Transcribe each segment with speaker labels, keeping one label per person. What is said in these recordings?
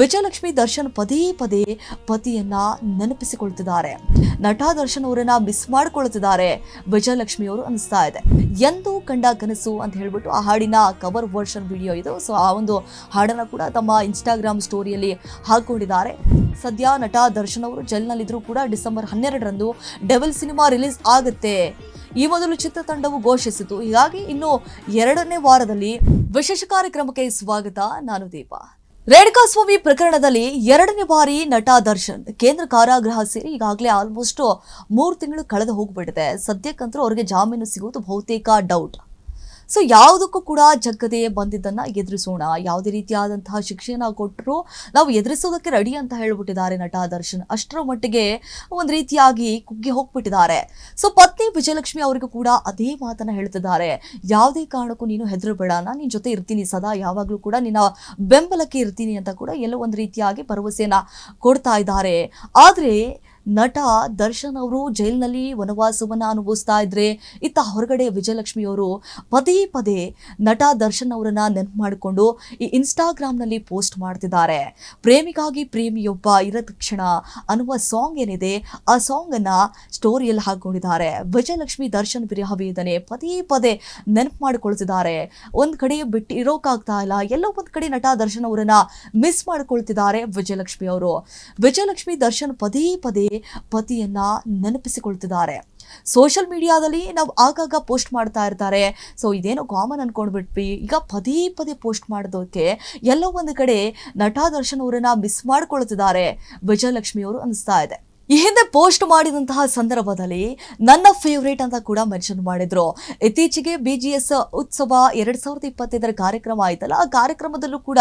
Speaker 1: ವಿಜಯಲಕ್ಷ್ಮಿ ದರ್ಶನ್ ಪದೇ ಪದೇ ಪತಿಯನ್ನ ನೆನಪಿಸಿಕೊಳ್ತಿದ್ದಾರೆ. ನಟ ದರ್ಶನ್ ಅವರನ್ನ ಮಿಸ್ ಮಾಡ್ಕೊಳ್ತಿದ್ದಾರೆ. ವಿಜಯಲಕ್ಷ್ಮಿ ಅವರು ಅನಿಸ್ತಾ ಇದೆ. ಎಂದು ಕಂಡ ಕನಸು ಅಂತ ಹೇಳ್ಬಿಟ್ಟು ಆ ಹಾಡಿನ ಕವರ್ ವರ್ಷನ್ ವಿಡಿಯೋ ಇದು. ಸೊ ಆ ಒಂದು ಹಾಡನ್ನ ಕೂಡ ತಮ್ಮ ಇನ್ಸ್ಟಾಗ್ರಾಮ್ ಸ್ಟೋರಿಯಲ್ಲಿ ಹಾಕೊಂಡಿದ್ದಾರೆ ಸದ್ಯ ನಟ ದರ್ಶನ್ ಅವರು ಜೈಲ್ನಲ್ಲಿದ್ರು ಕೂಡ ಡಿಸೆಂಬರ್ ಹನ್ನೆರಡರಂದು ಡೆವಲ್ ಸಿನಿಮಾ ರಿಲೀಸ್ ಆಗುತ್ತೆ. ಈ ಮೊದಲು ಚಿತ್ರತಂಡವು ಘೋಷಿಸಿತು. ಹೀಗಾಗಿ ಇನ್ನು ಎರಡನೇ ವಾರದಲ್ಲಿ ವಿಶೇಷ ಕಾರ್ಯಕ್ರಮಕ್ಕೆ ಸ್ವಾಗತ ನಾನು ದೀಪ. ರೇಣುಕಾಸ್ವಾಮಿ ಪ್ರಕರಣದಲ್ಲಿ ಎರಡನೇ ಬಾರಿ ನಟ ದರ್ಶನ್ ಕೇಂದ್ರ ಕಾರಾಗೃಹ ಸೇರಿ ಈಗಾಗಲೇ ಆಲ್ಮೋಸ್ಟ್ ಮೂರು ತಿಂಗಳು ಕಳೆದು ಹೋಗ್ಬಿಟ್ಟಿದೆ. ಸದ್ಯಕ್ಕಂತೂ ಅವರಿಗೆ ಜಾಮೀನು ಸಿಗುವುದು ಬಹುತೇಕ ಡೌಟ್ ಸೊ ಯಾವುದಕ್ಕೂ ಕೂಡ ಜಗ್ಗದೆ ಬಂದಿದ್ದನ್ನು ಎದುರಿಸೋಣ. ಯಾವುದೇ ರೀತಿಯಾದಂತಹ ಶಿಕ್ಷೆಯನ್ನ ಕೊಟ್ಟರು ನಾವು ಎದುರಿಸೋದಕ್ಕೆ ರೆಡಿ ಅಂತ ಹೇಳಿಬಿಟ್ಟಿದ್ದಾರೆ ನಟ ದರ್ಶನ್. ಅಷ್ಟರ ಮಟ್ಟಿಗೆ ಒಂದು ರೀತಿಯಾಗಿ ಕುಗ್ಗಿ ಹೋಗ್ಬಿಟ್ಟಿದ್ದಾರೆ. ಸೊ ಪತ್ನಿ ವಿಜಯಲಕ್ಷ್ಮಿ ಅವರಿಗೂ ಕೂಡ ಅದೇ ಮಾತನ್ನು ಹೇಳ್ತಿದ್ದಾರೆ. ಯಾವುದೇ ಕಾರಣಕ್ಕೂ ನೀನು ಹೆದರಬೇಡ. ನಾನು ನಿನ್ನ ಜೊತೆ ಇರ್ತೀನಿ ಸದಾ. ಯಾವಾಗಲೂ ಕೂಡ ನಿನ್ನ ಬೆಂಬಲಕ್ಕೆ ಇರ್ತೀನಿ ಅಂತ ಕೂಡ ಎಲ್ಲೋ ಒಂದು ರೀತಿಯಾಗಿ ಭರವಸೆಯನ್ನು ಕೊಡ್ತಾ ಇದ್ದಾರೆ. ಆದರೆ ನಟ ದರ್ಶನ್ ಅವರು ಜೈಲಿನಲ್ಲಿ ವನವಾಸವನ್ನ ಅನುಭವಿಸ್ತಾ ಇದ್ರೆ, ಇತ್ತ ಹೊರಗಡೆ ವಿಜಯಲಕ್ಷ್ಮಿ ಅವರು ಪದೇ ಪದೇ ನಟ ದರ್ಶನ್ ಅವರನ್ನ ನೆನಪು ಮಾಡಿಕೊಂಡು ಈ ಇನ್ಸ್ಟಾಗ್ರಾಮ್ನಲ್ಲಿ ಪೋಸ್ಟ್ ಮಾಡ್ತಿದ್ದಾರೆ. ಪ್ರೇಮಿಗಾಗಿ ಪ್ರೇಮಿಯೊಬ್ಬ ಇರದ ಕ್ಷಣ ಅನ್ನುವ ಸಾಂಗ್ ಏನಿದೆ, ಆ ಸಾಂಗ್ ಅನ್ನ ಸ್ಟೋರಿಯಲ್ಲಿ ಹಾಕೊಂಡಿದ್ದಾರೆ ವಿಜಯಲಕ್ಷ್ಮಿ ದರ್ಶನ್ ವಿರಹ ಪದೇ ಪದೇ ನೆನಪು ಮಾಡಿಕೊಳ್ತಿದ್ದಾರೆ. ಒಂದ್ ಕಡೆ ಬಿಟ್ಟು ಇರೋಕಾಗ್ತಾ ಇಲ್ಲ, ಎಲ್ಲೋ ಒಂದ್ ಕಡೆ ನಟ ದರ್ಶನ್ ಅವರನ್ನ ಮಿಸ್ ಮಾಡ್ಕೊಳ್ತಿದ್ದಾರೆ ವಿಜಯಲಕ್ಷ್ಮಿ ಅವರು. ವಿಜಯಲಕ್ಷ್ಮಿ ದರ್ಶನ್ ಪದೇ ಪದೇ ಪತಿಯನ್ನ ನೆನಪಿಸಿಕೊಳ್ತಿದ್ದಾರೆ. ಸೋಷಿಯಲ್ ಮೀಡಿಯಾದಲ್ಲಿ ನಾವು ಆಗಾಗ ಪೋಸ್ಟ್ ಮಾಡ್ತಾ ಇರ್ತಾರೆ. ಸೊ, ಇದೇನೋ ಕಾಮನ್ ಅನ್ಕೊಂಡ್ಬಿಟ್ವಿ. ಈಗ ಪದೇ ಪದೇ ಪೋಸ್ಟ್ ಮಾಡೋದಕ್ಕೆ ಎಲ್ಲೋ ಒಂದು ಕಡೆ ನಟ ದರ್ಶನ್ ಅವರನ್ನ ಮಿಸ್ ಮಾಡ್ಕೊಳ್ತಿದ್ದಾರೆ. ವಿಜಯಲಕ್ಷ್ಮಿ ಅವರು ಅನಿಸ್ತಾ ಇದೆ. ಈ ಹಿಂದೆ ಪೋಸ್ಟ್ ಮಾಡಿದಂತಹ ಸಂದರ್ಭದಲ್ಲಿ ನನ್ನ ಫೇವ್ರೇಟ್ ಅಂತ ಕೂಡ ಮೆನ್ಷನ್ ಮಾಡಿದ್ರು. ಇತ್ತೀಚೆಗೆ ಬಿ ಜಿ ಎಸ್ ಉತ್ಸವ ಎರಡ್ ಸಾವಿರದ ಇಪ್ಪತ್ತೈದರ ಕಾರ್ಯಕ್ರಮ ಆಯ್ತಲ್ಲ, ಆ ಕಾರ್ಯಕ್ರಮದಲ್ಲೂ ಕೂಡ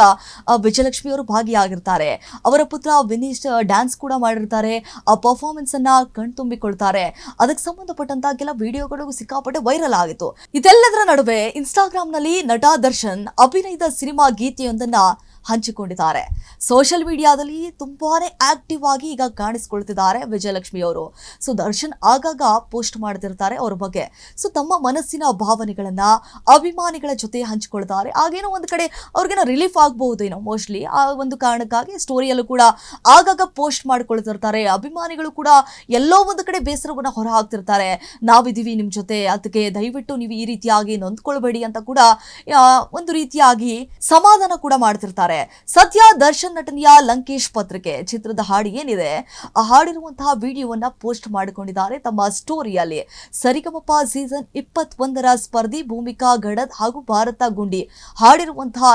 Speaker 1: ವಿಜಯಲಕ್ಷ್ಮಿ ಅವರು ಭಾಗಿಯಾಗಿರ್ತಾರೆ. ಅವರ ಪುತ್ರ ವಿನೀಶ್ ಡ್ಯಾನ್ಸ್ ಕೂಡ ಮಾಡಿರ್ತಾರೆ, ಆ ಪರ್ಫಾರ್ಮೆನ್ಸ್ ಅನ್ನ ಕಣ್ತುಂಬಿಕೊಳ್ತಾರೆ ಅದಕ್ಕೆ ಸಂಬಂಧಪಟ್ಟಂತಹ ಕೆಲ ವಿಡಿಯೋಗಳು ಸಿಕ್ಕಾಪಟ್ಟೆ ವೈರಲ್ ಆಗಿತ್ತು. ಇದೆಲ್ಲದರ ನಡುವೆ ಇನ್ಸ್ಟಾಗ್ರಾಮ್ನಲ್ಲಿ ನಟ ದರ್ಶನ್ ಅಭಿನಯದ ಸಿನಿಮಾ ಗೀತೆಯೊಂದನ್ನ ಹಂಚಿಕೊಂಡಿದ್ದಾರೆ. ಸೋಷಿಯಲ್ ಮೀಡಿಯಾದಲ್ಲಿ ತುಂಬಾನೇ ಆಕ್ಟಿವ್ ಆಗಿ ಈಗ ಕಾಣಿಸ್ಕೊಳ್ತಿದ್ದಾರೆ ವಿಜಯಲಕ್ಷ್ಮಿ ಅವರು. ಸೊ ದರ್ಶನ್ ಆಗಾಗ ಪೋಸ್ಟ್ ಮಾಡ್ತಿರ್ತಾರೆ ಅವ್ರ ಬಗ್ಗೆ. ಸೊ ತಮ್ಮ ಮನಸ್ಸಿನ ಭಾವನೆಗಳನ್ನ, ಅಭಿಮಾನಿಗಳ ಜೊತೆ ಹಂಚಿಕೊಳ್ತಾರೆ. ಆಗೇನೋ ಒಂದು ಕಡೆ ಅವ್ರಿಗೇನೋ ರಿಲೀಫ್ ಆಗಬಹುದೇನೋ ಮೋಸ್ಟ್ಲಿ ಆ ಒಂದು ಕಾರಣಕ್ಕಾಗಿ ಸ್ಟೋರಿಯಲ್ಲೂ ಕೂಡ ಆಗಾಗ ಪೋಸ್ಟ್ ಮಾಡ್ಕೊಳ್ತಿರ್ತಾರೆ. ಅಭಿಮಾನಿಗಳು ಕೂಡ ಎಲ್ಲೋ ಒಂದು ಕಡೆ ಬೇಸರವನ್ನ ಹೊರ ಹಾಕ್ತಿರ್ತಾರೆ ನಾವಿದೀವಿ ನಿಮ್ಮ ಜೊತೆ ಅದಕ್ಕೆ ದಯವಿಟ್ಟು ನೀವು ಈ ರೀತಿಯಾಗಿ ನೊಂದ್ಕೊಳ್ಬೇಡಿ ಅಂತ ಕೂಡ ಒಂದು ರೀತಿಯಾಗಿ ಸಮಾಧಾನ ಕೂಡ ಮಾಡ್ತಿರ್ತಾರೆ. ಸದ್ಯ ದರ್ಶನ್ ನಟನೆಯ ಲಂಕೇಶ್ ಪತ್ರಿಕೆ ಚಿತ್ರದ ಹಾಡು ಏನಿದೆ? ಆ ಹಾಡಿರುವಂತಹ ವಿಡಿಯೋವನ್ನ ಪೋಸ್ಟ್ ಮಾಡಿಕೊಂಡಿದ್ದಾರೆ. ತಮ್ಮ ಸ್ಟೋರಿಯಲ್ಲಿ ಸರಿಗಮಪ ಸೀಸನ್ ಇಪ್ಪತ್ತೊಂದರ ಸ್ಪರ್ಧಿ ಭೂಮಿಕಾ ಗಡದ್ ಹಾಗೂ ಭಾರತ ಗುಂಡಿ ಹಾಡಿರುವಂತಹ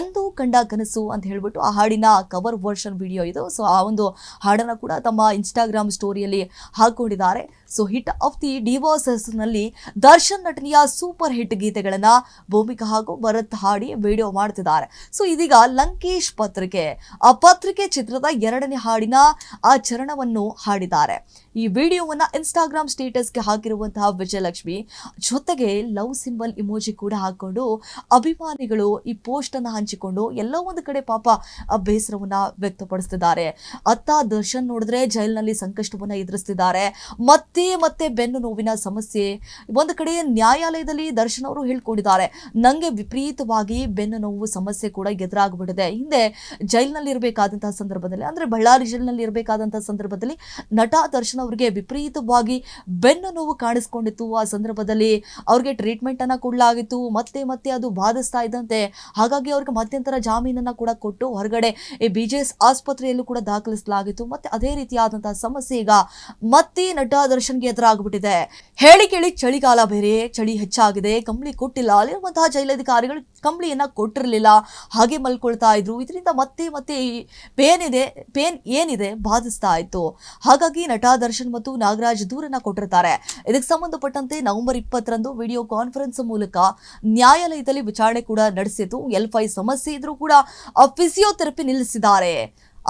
Speaker 1: ಎಂದು ಕಂಡ ಕನಸು ಅಂತ ಹೇಳ್ಬಿಟ್ಟು ಆ ಹಾಡಿನ ಕವರ್ ವರ್ಷನ್ ವಿಡಿಯೋ ಇದು. ಸೊ ಆ ಒಂದು ಹಾಡನ್ನ ಕೂಡ ತಮ್ಮ ಇನ್ಸ್ಟಾಗ್ರಾಮ್ ಸ್ಟೋರಿಯಲ್ಲಿ ಹಾಕೊಂಡಿದ್ದಾರೆ. ಸೊ ಹಿಟ್ ಆಫ್ ದಿ ಡಿವೋರ್ಸಸ್ನಲ್ಲಿ ದರ್ಶನ್ ನಟನೆಯ ಸೂಪರ್ ಹಿಟ್ ಗೀತೆಗಳನ್ನ ಭೂಮಿಕಾ ಹಾಗೂ ಭರತ್ ಹಾಡಿ ವಿಡಿಯೋ ಮಾಡ್ತಿದ್ದಾರೆ. ಸೊ ಇದೀಗ ಲಂಕೇಶ್ ಪತ್ರಿಕೆ, ಆ ಪತ್ರಿಕೆ ಚಿತ್ರದ ಎರಡನೇ ಹಾಡಿನ ಆ ಚರಣವನ್ನು ಹಾಡಿದ್ದಾರೆ. ಈ ವಿಡಿಯೋವನ್ನ ಇನ್ಸ್ಟಾಗ್ರಾಮ್ ಸ್ಟೇಟಸ್ಗೆ ಹಾಕಿರುವಂತಹ ವಿಜಯಲಕ್ಷ್ಮಿ, ಜೊತೆಗೆ ಲವ್ ಸಿಂಬಲ್ ಇಮೋಜಿ ಕೂಡ ಹಾಕೊಂಡು ಅಭಿಮಾನಿಗಳು ಈ ಪೋಸ್ಟ್ ಅನ್ನ ಹಂಚಿಕೊಂಡು ಎಲ್ಲೋ ಒಂದು ಕಡೆ ಪಾಪ ಬೇಸರವನ್ನ ವ್ಯಕ್ತಪಡಿಸ್ತಿದ್ದಾರೆ. ಅತ್ತ ದರ್ಶನ್ ನೋಡಿದ್ರೆ ಜೈಲ್ನಲ್ಲಿ ಸಂಕಷ್ಟವನ್ನ ಎದುರಿಸ್ತಿದ್ದಾರೆ. ಮತ್ತೆ ಮತ್ತೆ ಬೆನ್ನು ನೋವಿನ ಸಮಸ್ಯೆ. ಒಂದು ಕಡೆ ನ್ಯಾಯಾಲಯದಲ್ಲಿ ದರ್ಶನ್ ಅವರು ಹೇಳ್ಕೊಂಡಿದ್ದಾರೆ, ನಂಗೆ ವಿಪರೀತವಾಗಿ ಬೆನ್ನು ನೋವು ಸಮಸ್ಯೆ ಕೂಡ ಎದುರಾಗ್ಬಿಟ್ಟಿದೆ. ಹಿಂದೆ ಜೈಲ್ನಲ್ಲಿ ಇರಬೇಕಾದಂತಹ ಸಂದರ್ಭದಲ್ಲಿ, ಅಂದ್ರೆ ಬಳ್ಳಾರಿ ಜೈಲಿನಲ್ಲಿ ಇರಬೇಕಾದಂತಹ ಸಂದರ್ಭದಲ್ಲಿ ನಟ ದರ್ಶನ್ ಅವರಿಗೆ ವಿಪರೀತವಾಗಿ ಬೆನ್ನು ನೋವು ಕಾಣಿಸ್ಕೊಂಡಿತ್ತು. ಆ ಸಂದರ್ಭದಲ್ಲಿ ಅವ್ರಿಗೆ ಟ್ರೀಟ್ಮೆಂಟ್ ಅನ್ನ ಕೊಡಲಾಗಿತ್ತು. ಮತ್ತೆ ಮತ್ತೆ ಅದು ಬಾಧಿಸ್ತಾ ಇದ್ದಂತೆ. ಹಾಗಾಗಿ ಅವ್ರಿಗೆ ಮಧ್ಯಂತರ ಜಾಮೀನನ್ನ ಕೂಡ ಕೊಟ್ಟು ಹೊರಗಡೆ ಈ ಬಿ ಜೆ ಎಸ್ ಆಸ್ಪತ್ರೆಯಲ್ಲೂ ಕೂಡ ದಾಖಲಿಸಲಾಗಿತ್ತು. ಮತ್ತೆ ಅದೇ ರೀತಿಯಾದಂತಹ ಸಮಸ್ಯೆ ಈಗ. ಮತ್ತೆ ನಟ ದರ್ಶನ್ಗೆ ಎದುರಾಗ್ಬಿಟ್ಟಿದೆ. ಹೇಳಿ ಕೇಳಿ, ಚಳಿಗಾಲ ಬೇರೆ, ಚಳಿ ಹೆಚ್ಚಾಗಿದೆ. ಕಂಬಳಿ ಕೊಟ್ಟಿಲ್ಲ. ಅಲ್ಲಿರುವಂತಹ ಜೈಲಧಿಕಾರಿಗಳು ಕಂಬಳಿಯನ್ನ ಕೊಟ್ಟಿರಲಿಲ್ಲ. ಹಾಗೆ ಮಲ್ಕೊಳ್ತಾ ಇದ್ರು. ಇದರಿಂದ ಮತ್ತೆ ಮತ್ತೆ ಪೇನ್ ಇದೆ, ಪೇನ್ ಏನಿದೆ ಬಾಧಿಸ್ತಾ ಇತ್ತು. ಹಾಗಾಗಿ ನಟ ದರ್ಶನ್ ಮತ್ತು ನಾಗರಾಜ್ ದೂರನ್ನ ಕೊಟ್ಟಿರ್ತಾರೆ. ಇದಕ್ಕೆ ಸಂಬಂಧಪಟ್ಟಂತೆ ನವೆಂಬರ್ ಇಪ್ಪತ್ತರಂದು ವಿಡಿಯೋ ಕಾನ್ಫರೆನ್ಸ್ ಮೂಲಕ ನ್ಯಾಯಾಲಯದಲ್ಲಿ ವಿಚಾರಣೆ ಕೂಡ ನಡೆಸಿತು ಎಲ್ ಫೈ ಸಮಸ್ಯೆ ಇದ್ರೂ ಕೂಡ ಫಿಸಿಯೋಥೆರಪಿ ನಿಲ್ಲಿಸಿದ್ದಾರೆ.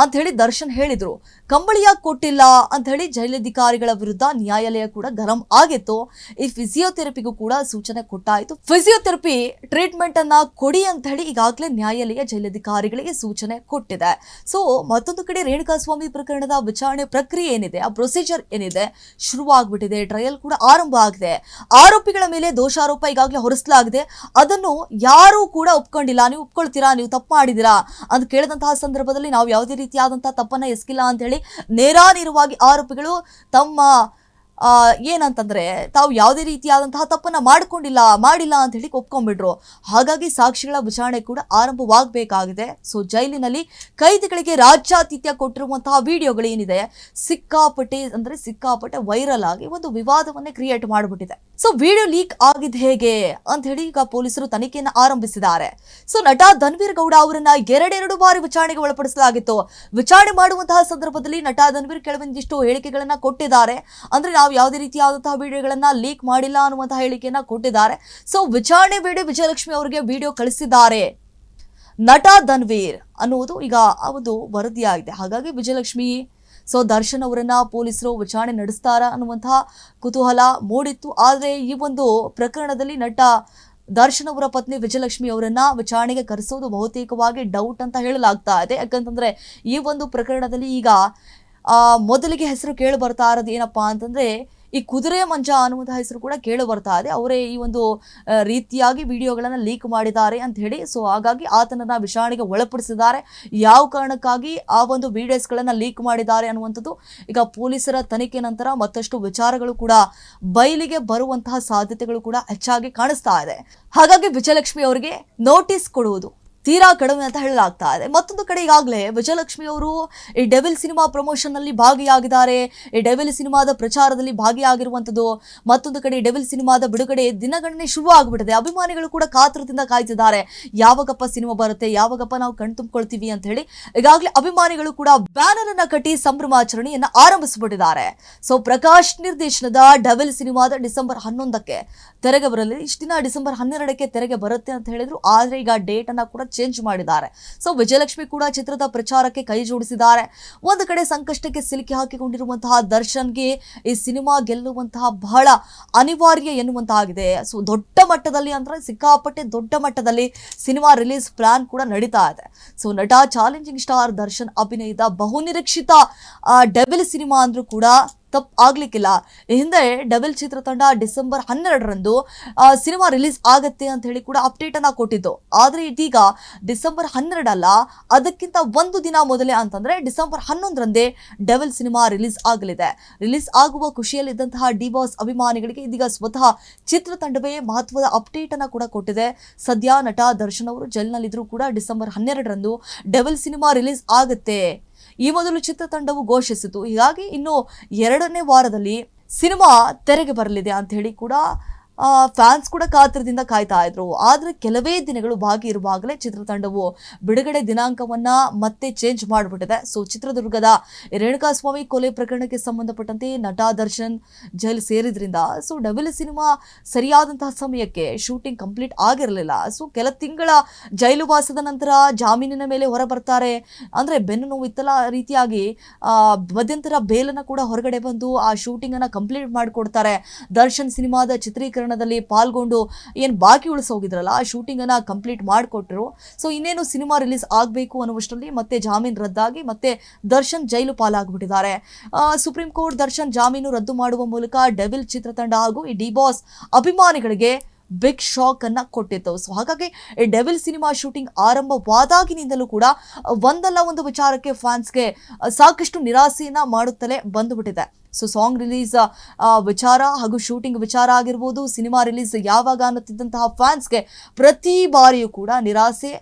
Speaker 1: ಅಂತ ಹೇಳಿ ದರ್ಶನ್ ಹೇಳಿದ್ರು. ಕಂಬಳಿಯ ಕೊಟ್ಟಿಲ್ಲ ಅಂತ ಹೇಳಿ ಜೈಲಧಿಕಾರಿಗಳ ವಿರುದ್ಧ ನ್ಯಾಯಾಲಯ ಕೂಡ ಗರಂ ಆಗಿತ್ತು. ಈ ಫಿಸಿಯೋಥೆರಪಿಗೂ ಕೂಡ ಸೂಚನೆ ಕೊಟ್ಟಾಯಿತು. ಫಿಸಿಯೋಥೆರಪಿ ಟ್ರೀಟ್ಮೆಂಟ್ ಅನ್ನ ಕೊಡಿ ಅಂತ ಹೇಳಿ ಈಗಾಗಲೇ ನ್ಯಾಯಾಲಯ ಜೈಲಧಿಕಾರಿಗಳಿಗೆ ಸೂಚನೆ ಕೊಟ್ಟಿದೆ. ಸೊ ಮತ್ತೊಂದು ಕಡೆ ರೇಣುಕಾಸ್ವಾಮಿ ಪ್ರಕರಣದ ವಿಚಾರಣೆ ಪ್ರಕ್ರಿಯೆ ಏನಿದೆ, ಆ ಪ್ರೊಸೀಜರ್ ಏನಿದೆ, ಶುರುವಾಗ್ಬಿಟ್ಟಿದೆ ಟ್ರಯಲ್ ಕೂಡ ಆರಂಭ ಆಗಿದೆ. ಆರೋಪಿಗಳ ಮೇಲೆ ದೋಷಾರೋಪ ಈಗಾಗಲೇ ಹೊರಿಸಲಾಗಿದೆ. ಅದನ್ನು ಯಾರೂ ಕೂಡ ಒಪ್ಕೊಂಡಿಲ್ಲ. ನೀವು ಒಪ್ಕೊಳ್ತೀರಾ? ನೀವು ತಪ್ಪು ಮಾಡಿದಿರಾ ಅಂತ ಕೇಳಿದಂತಹ ಸಂದರ್ಭದಲ್ಲಿ ನಾವು ಯಾವುದೇ ರೀತಿಯಾದಂತಹ ತಪ್ಪನ್ನ ಎಸಗಿಲ್ಲ ಅಂತ ಹೇಳಿ ನೇರಾನೇರವಾಗಿ ಆರೋಪಿಗಳು ತಮ್ಮ ಏನಂತಂದ್ರೆ ತಾವು ಯಾವುದೇ ರೀತಿಯಾದಂತಹ ತಪ್ಪನ್ನ ಮಾಡ್ಕೊಂಡಿಲ್ಲ, ಮಾಡಿಲ್ಲ ಅಂತ ಹೇಳಿ ಒಪ್ಕೊಂಡ್ಬಿಟ್ರು. ಹಾಗಾಗಿ ಸಾಕ್ಷಿಗಳ ವಿಚಾರಣೆ ಕೂಡ ಆರಂಭವಾಗಬೇಕಾಗಿದೆ. ಸೊ ಜೈಲಿನಲ್ಲಿ ಕೈದಿಗಳಿಗೆ ರಾಜ್ಯಾತಿಥ್ಯ ಕೊಟ್ಟಿರುವಂತಹ ವಿಡಿಯೋಗಳೇನಿದೆ ಸಿಕ್ಕಾಪಟ್ಟೆ ಅಂದ್ರೆ ಸಿಕ್ಕಾಪಟ್ಟೆ ವೈರಲ್ ಆಗಿ ಒಂದು ವಿವಾದವನ್ನೇ ಕ್ರಿಯೇಟ್ ಮಾಡಿಬಿಟ್ಟಿದೆ. ಸೊ ವಿಡಿಯೋ ಲೀಕ್ ಆಗಿದ್ ಹೇಗೆ ಅಂತ ಹೇಳಿ ಈಗ ಪೊಲೀಸರು ತನಿಖೆಯನ್ನು ಆರಂಭಿಸಿದ್ದಾರೆ. ಸೊ ನಟ ಧನ್ವೀರ್ ಗೌಡ ಅವರನ್ನ ಎರಡೆರಡು ಬಾರಿ ವಿಚಾರಣೆಗೆ ಒಳಪಡಿಸಲಾಗಿತ್ತು. ವಿಚಾರಣೆ ಮಾಡುವಂತಹ ಸಂದರ್ಭದಲ್ಲಿ ನಟ ಧನ್ವೀರ್ ಕೆಲವೊಂದಿಷ್ಟು ಹೇಳಿಕೆಗಳನ್ನ ಕೊಟ್ಟಿದ್ದಾರೆ. ಅಂದ್ರೆ ನಾವು ಯಾವುದೇ ರೀತಿಯಾದಂತಹ ವಿಡಿಯೋಗಳನ್ನ ಲೀಕ್ ಮಾಡಿಲ್ಲ ಅನ್ನುವಂತಹ ಹೇಳಿಕೆಯನ್ನ ಕೊಟ್ಟಿದ್ದಾರೆ. ಸೊ ವಿಚಾರಣೆ ವೇಳೆ ವಿಜಯಲಕ್ಷ್ಮಿ ಅವರಿಗೆ ವಿಡಿಯೋ ಕಳಿಸಿದ್ದಾರೆ. ನಟ ಧನ್ವೀರ್ ಅನ್ನುವುದು ಈಗ ಆ ಒಂದು ವರದಿಯಾಗಿದೆ. ಹಾಗಾಗಿ ವಿಜಯಲಕ್ಷ್ಮಿ, ಸೊ, ದರ್ಶನ್ ಅವರನ್ನ ಪೊಲೀಸರು ವಿಚಾರಣೆ ನಡೆಸ್ತಾರಾ ಅನ್ನುವಂತಹ ಕುತೂಹಲ ಮೂಡಿತ್ತು. ಆದರೆ ಈ ಒಂದು ಪ್ರಕರಣದಲ್ಲಿ ನಟ ದರ್ಶನ್ ಅವರ ಪತ್ನಿ ವಿಜಯಲಕ್ಷ್ಮಿ ಅವರನ್ನ ವಿಚಾರಣೆಗೆ ಕರೆಸೋದು ಬಹುತೇಕವಾಗಿ ಡೌಟ್ ಅಂತ ಹೇಳಲಾಗ್ತಾ ಇದೆ. ಯಾಕಂತಂದ್ರೆ ಈ ಒಂದು ಪ್ರಕರಣದಲ್ಲಿ ಈಗ ಮೊದಲಿಗೆ ಹೆಸರು ಕೇಳಿ ಬರ್ತಾ ಇರೋದು ಏನಪ್ಪ ಅಂತಂದ್ರೆ, ಈ ಕುದುರೆ ಮಂಜ ಅನ್ನುವಂಥ ಹೆಸರು ಕೂಡ ಕೇಳಿ ಬರ್ತಾ ಇದೆ. ಅವರೇ ಈ ಒಂದು ರೀತಿಯಾಗಿ ವಿಡಿಯೋಗಳನ್ನು ಲೀಕ್ ಮಾಡಿದ್ದಾರೆ ಅಂತ ಹೇಳಿ ಸೊ ಹಾಗಾಗಿ ಆತನನ್ನ ವಿಚಾರಣೆಗೆ ಒಳಪಡಿಸಿದ್ದಾರೆ. ಯಾವ ಕಾರಣಕ್ಕಾಗಿ ಆ ಒಂದು ವಿಡಿಯೋಸ್ಗಳನ್ನು ಲೀಕ್ ಮಾಡಿದ್ದಾರೆ ಅನ್ನುವಂಥದ್ದು ಈಗ ಪೊಲೀಸರ ತನಿಖೆ ನಂತರ ಮತ್ತಷ್ಟು ವಿಚಾರಗಳು ಕೂಡ ಬಯಲಿಗೆ ಬರುವಂತಹ ಸಾಧ್ಯತೆಗಳು ಕೂಡ ಹೆಚ್ಚಾಗಿ ಕಾಣಿಸ್ತಾ ಇದೆ. ಹಾಗಾಗಿ ವಿಜಯಲಕ್ಷ್ಮಿ ಅವರಿಗೆ ನೋಟಿಸ್ ಕೊಡುವುದು. ತೀರಾ ಕಡಿಮೆ ಅಂತ ಹೇಳಲಾಗ್ತಾ ಇದೆ. ಮತ್ತೊಂದು ಕಡೆ ಈಗಾಗಲೇ ವಿಜಯಲಕ್ಷ್ಮಿ ಅವರು ಈ ಡೆವಿಲ್ ಸಿನಿಮಾ ಪ್ರಮೋಷನ್ನಲ್ಲಿ ಭಾಗಿಯಾಗಿದ್ದಾರೆ. ಈ ಡೆವಿಲ್ ಸಿನಿಮಾದ ಪ್ರಚಾರದಲ್ಲಿ ಭಾಗಿಯಾಗಿರುವಂಥದ್ದು ಮತ್ತೊಂದು ಕಡೆ ಡೆವಿಲ್ ಸಿನಿಮಾದ ಬಿಡುಗಡೆ ದಿನಗಣನೆ ಶುರು ಆಗಿಬಿಟ್ಟಿದೆ. ಅಭಿಮಾನಿಗಳು ಕೂಡ ಕಾತರದಿಂದ ಕಾಯ್ತಿದ್ದಾರೆ. ಯಾವಾಗಪ್ಪ ಸಿನಿಮಾ ಬರುತ್ತೆ, ಯಾವಾಗಪ್ಪ ನಾವು ಕಣ್ ತುಂಬಿಕೊಳ್ತೀವಿ ಅಂತ ಹೇಳಿ ಈಗಾಗಲೇ ಅಭಿಮಾನಿಗಳು ಕೂಡ ಬ್ಯಾನರ್ ಅನ್ನ ಕಟ್ಟಿ ಸಂಭ್ರಮಾಚರಣೆಯನ್ನು ಆರಂಭಿಸಿಬಿಟ್ಟಿದ್ದಾರೆ. ಸೊ, ಪ್ರಕಾಶ್ ನಿರ್ದೇಶನದ ಡೆವಿಲ್ ಸಿನಿಮಾದ ಡಿಸೆಂಬರ್ ಹನ್ನೊಂದಕ್ಕೆ ತೆರೆಗೆ ಬರಲಿ. ಇಷ್ಟು ದಿನ ಡಿಸೆಂಬರ್ ಹನ್ನೆರಡಕ್ಕೆ ತೆರೆಗೆ ಬರುತ್ತೆ ಅಂತ ಹೇಳಿದ್ರು. ಆದರೆ ಈಗ ಡೇಟ್ ಕೂಡ ಚೇಂಜ್ ಮಾಡಿದ್ದಾರೆ. ಸೊ ವಿಜಯಲಕ್ಷ್ಮಿ ಕೂಡ ಚಿತ್ರದ ಪ್ರಚಾರಕ್ಕೆ ಕೈ ಜೋಡಿಸಿದ್ದಾರೆ. ಒಂದು ಕಡೆ ಸಂಕಷ್ಟಕ್ಕೆ ಸಿಲುಕಿ ಹಾಕಿಕೊಂಡಿರುವಂತಹ ದರ್ಶನ್ಗೆ ಈ ಸಿನಿಮಾ ಗೆಲ್ಲುವಂತಹ ಬಹಳ ಅನಿವಾರ್ಯ ಎನ್ನುವಂತಾಗಿದೆ. ಸೊ ದೊಡ್ಡ ಮಟ್ಟದಲ್ಲಿ ಅಂದ್ರೆ ಸಿಕ್ಕಾಪಟ್ಟೆ ದೊಡ್ಡ ಮಟ್ಟದಲ್ಲಿ ಸಿನಿಮಾ ರಿಲೀಸ್ ಪ್ಲಾನ್ ಕೂಡ ನಡೀತಾ ಇದೆ. ಸೊ ನಟ ಚಾಲೆಂಜಿಂಗ್ ಸ್ಟಾರ್ ದರ್ಶನ್ ಅಭಿನಯದ ಬಹುನಿರೀಕ್ಷಿತ ಡಬಲ್ ಸಿನಿಮಾ ಅಂದ್ರೂ ಕೂಡ ತಪ್ಪು ಆಗ್ಲಿಕ್ಕಿಲ್ಲ. ಹಿಂದೆ ಡಬಲ್ ಚಿತ್ರತಂಡ ಡಿಸೆಂಬರ್ ಹನ್ನೆರಡರಂದು ಸಿನಿಮಾ ರಿಲೀಸ್ ಆಗತ್ತೆ ಅಂತ ಹೇಳಿ ಕೂಡ ಅಪ್ಡೇಟ್ ಅನ್ನ ಕೊಟ್ಟಿತ್ತು ಆದ್ರೆ ಇದೀಗ ಡಿಸೆಂಬರ್ ಹನ್ನೆರಡಲ್ಲ, ಅದಕ್ಕಿಂತ ಒಂದು ದಿನ ಮೊದಲೇ ಅಂತಂದ್ರೆ ಡಿಸೆಂಬರ್ ಹನ್ನೊಂದರಂದೇ ಡಬಲ್ ಸಿನಿಮಾ ರಿಲೀಸ್ ಆಗಲಿದೆ. ರಿಲೀಸ್ ಆಗುವ ಖುಷಿಯಲ್ಲಿದ್ದಂತಹ ಡಿ ಬಾಸ್ ಅಭಿಮಾನಿಗಳಿಗೆ ಇದೀಗ ಸ್ವತಃ ಚಿತ್ರತಂಡವೇ ಮಹತ್ವದ ಅಪ್ಡೇಟ್ ಅನ್ನ ಕೂಡ ಕೊಟ್ಟಿದೆ. ಸದ್ಯ ನಟ ದರ್ಶನ್ ಅವರು ಜೈಲಿನಲ್ಲಿದ್ರು ಕೂಡ ಡಿಸೆಂಬರ್ ಹನ್ನೆರಡರಂದು ಡಬಲ್ ಸಿನಿಮಾ ರಿಲೀಸ್ ಆಗುತ್ತೆ. ಈ ಮೊದಲು ಚಿತ್ರತಂಡವು ಘೋಷಿಸಿತು. ಹೀಗಾಗಿ ಇನ್ನು ಎರಡನೇ ವಾರದಲ್ಲಿ ಸಿನಿಮಾ ತೆರೆಗೆ ಬರಲಿದೆ ಅಂತ ಹೇಳಿ ಕೂಡ ಫ್ಯಾನ್ಸ್ ಕೂಡ ಕಾತರದಿಂದ ಕಾಯ್ತಾ ಇದ್ರು. ಆದ್ರೆ ಕೆಲವೇ ದಿನಗಳು ಬಾಕಿ ಇರುವಾಗಲೇ ಚಿತ್ರತಂಡವು ಬಿಡುಗಡೆ ದಿನಾಂಕವನ್ನ ಮತ್ತೆ ಚೇಂಜ್ ಮಾಡಿಬಿಟ್ಟಿದೆ. ಸೊ ಚಿತ್ರದುರ್ಗದ ರೇಣುಕಾಸ್ವಾಮಿ ಕೊಲೆ ಪ್ರಕರಣಕ್ಕೆ ಸಂಬಂಧಪಟ್ಟಂತೆ ನಟ ದರ್ಶನ್ ಜೈಲು ಸೇರಿದ್ರಿಂದ ಸೊ ಡಬಲ್ ಸಿನಿಮಾ ಸರಿಯಾದಂತಹ ಸಮಯಕ್ಕೆ ಶೂಟಿಂಗ್ ಕಂಪ್ಲೀಟ್ ಆಗಿರಲಿಲ್ಲ. ಸೊ ಕೆಲ ತಿಂಗಳ ಜೈಲು ವಾಸದ ನಂತರ ಜಾಮೀನಿನ ಮೇಲೆ ಹೊರ ಬರ್ತಾರೆ ಅಂದ್ರೆ ಬೆನ್ನು ನೋವು ಇತ್ತಲ ರೀತಿಯಾಗಿ ಮಧ್ಯಂತರ ಬೇಲನ್ನ ಕೂಡ ಹೊರಗಡೆ ಬಂದು ಆ ಶೂಟಿಂಗ್ ಅನ್ನ ಕಂಪ್ಲೀಟ್ ಮಾಡಿಕೊಡ್ತಾರೆ. ದರ್ಶನ್ ಸಿನಿಮಾದ ಚಿತ್ರೀಕರಣದಲ್ಲಿ ಪಾಲ್ಗೊಂಡು ಏನು ಬಾಕಿ ಉಳಿಸೋಗಿದ್ರಲ್ಲ, ಆ ಶೂಟಿಂಗನ್ನು ಕಂಪ್ಲೀಟ್ ಮಾಡಿಕೊಟ್ರು. ಸೊ ಇನ್ನೇನು ಸಿನಿಮಾ ರಿಲೀಸ್ ಆಗಬೇಕು ಅನ್ನುವಷ್ಟರಲ್ಲಿ ಮತ್ತೆ ಜಾಮೀನು ರದ್ದಾಗಿ ಮತ್ತೆ ದರ್ಶನ್ ಜೈಲು ಪಾಲಾಗ್ಬಿಟ್ಟಿದ್ದಾರೆ. ಸುಪ್ರೀಂ ಕೋರ್ಟ್ ದರ್ಶನ್ ಜಾಮೀನು ರದ್ದು ಮಾಡುವ ಮೂಲಕ ಡೆವಿಲ್ ಚಿತ್ರತಂಡ ಹಾಗೂ ಈ ಡಿ ಬಾಸ್ ಅಭಿಮಾನಿಗಳಿಗೆ ಬಿಗ್ ಶಾಕ್ ಅನ್ನ ಕೊಟ್ಟಿತ್ತು. ಸೊ ಹಾಗಾಗಿ ಈ ಡೆವಿಲ್ ಸಿನಿಮಾ ಶೂಟಿಂಗ್ ಆರಂಭವಾದಾಗಿನಿಂದಲೂ ಕೂಡ ಒಂದಲ್ಲ ಒಂದು ವಿಚಾರಕ್ಕೆ ಫ್ಯಾನ್ಸ್ಗೆ ಸಾಕಷ್ಟು ನಿರಾಸೆಯನ್ನ ಮಾಡುತ್ತಲೇ ಬಂದುಬಿಟ್ಟಿದೆ. ಸೊ ಸಾಂಗ್ ರಿಲೀಸ್ ವಿಚಾರ ಹಾಗೂ ಶೂಟಿಂಗ್ ವಿಚಾರ ಆಗಿರ್ಬೋದು. ಸಿನಿಮಾ ರಿಲೀಸ್ ಯಾವಾಗ ಅನ್ನುತ್ತಿದ್ದಂತಹ ಫ್ಯಾನ್ಸ್ಗೆ ಪ್ರತಿ ಬಾರಿಯೂ ಕೂಡ ನಿರಾಸೆ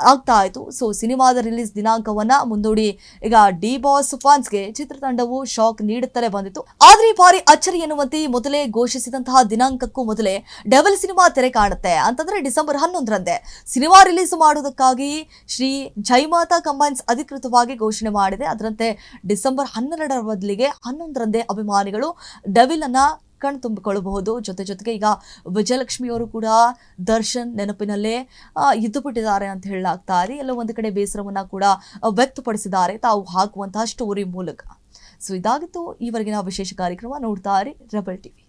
Speaker 1: ಆಗ್ತಾ ಇತ್ತು. ಸೊ, ಸಿನಿಮಾದ ರಿಲೀಸ್ ದಿನಾಂಕವನ್ನ ಮುಂದೂಡಿ. ಈಗ ಡಿ ಬಾಸ್ ಫ್ಯಾನ್ಸ್ಗೆ ಚಿತ್ರತಂಡವು ಶಾಕ್ ನೀಡುತ್ತಲೇ ಬಂದಿತ್ತು. ಆದ್ರೆ ಈ ಬಾರಿ ಅಚ್ಚರಿ ಎನ್ನುವಂತೆ ಮೊದಲೇ ಘೋಷಿಸಿದಂತಹ ದಿನಾಂಕಕ್ಕೂ ಮೊದಲೇ ಡೆವಲ್ ಸಿನಿಮಾ ತೆರೆ ಕಾಣುತ್ತೆ ಅಂತಂದ್ರೆ ಡಿಸೆಂಬರ್ ಹನ್ನೊಂದರಂದೇ. ಸಿನಿಮಾ ರಿಲೀಸ್ ಮಾಡುವುದಕ್ಕಾಗಿ ಶ್ರೀ ಜೈಮಾತಾ ಕಂಬೈನ್ಸ್ ಅಧಿಕೃತವಾಗಿ ಘೋಷಣೆ ಮಾಡಿದೆ. ಅದರಂತೆ ಡಿಸೆಂಬರ್ ಹನ್ನೆರಡರ ಬದಲಿಗೆ ಹನ್ನೊಂದರಂದೇ ಅಭಿಮಾನಿಗಳು ಡೆವಿಲ್ ಅನ್ನ ಕಣ್ ತುಂಬಿಕೊಳ್ಳಬಹುದು. ಜೊತೆ ಜೊತೆಗೆ ಈಗ ವಿಜಯಲಕ್ಷ್ಮಿಯವರು ಕೂಡ ದರ್ಶನ್ ನೆನಪಿನಲ್ಲೇ ಇದ್ದು ಬಿಟ್ಟಿದ್ದಾರೆ ಅಂತ ಹೇಳಲಾಗ್ತಾ ಇದೆ. ಎಲ್ಲ ಒಂದು ಕಡೆ ಬೇಸರವನ್ನ ಕೂಡ ವ್ಯಕ್ತಪಡಿಸಿದ್ದಾರೆ. ತಾವು ಹಾಕುವಂತಹ ಸ್ಟೋರಿ ಮೂಲಕ. ಸೊ ಇದಾಗಿತ್ತು ಈವರೆಗಿನ ವಿಶೇಷ ಕಾರ್ಯಕ್ರಮ. ನೋಡ್ತಾ ಇರಿ ರೆಬಲ್ ಟಿವಿ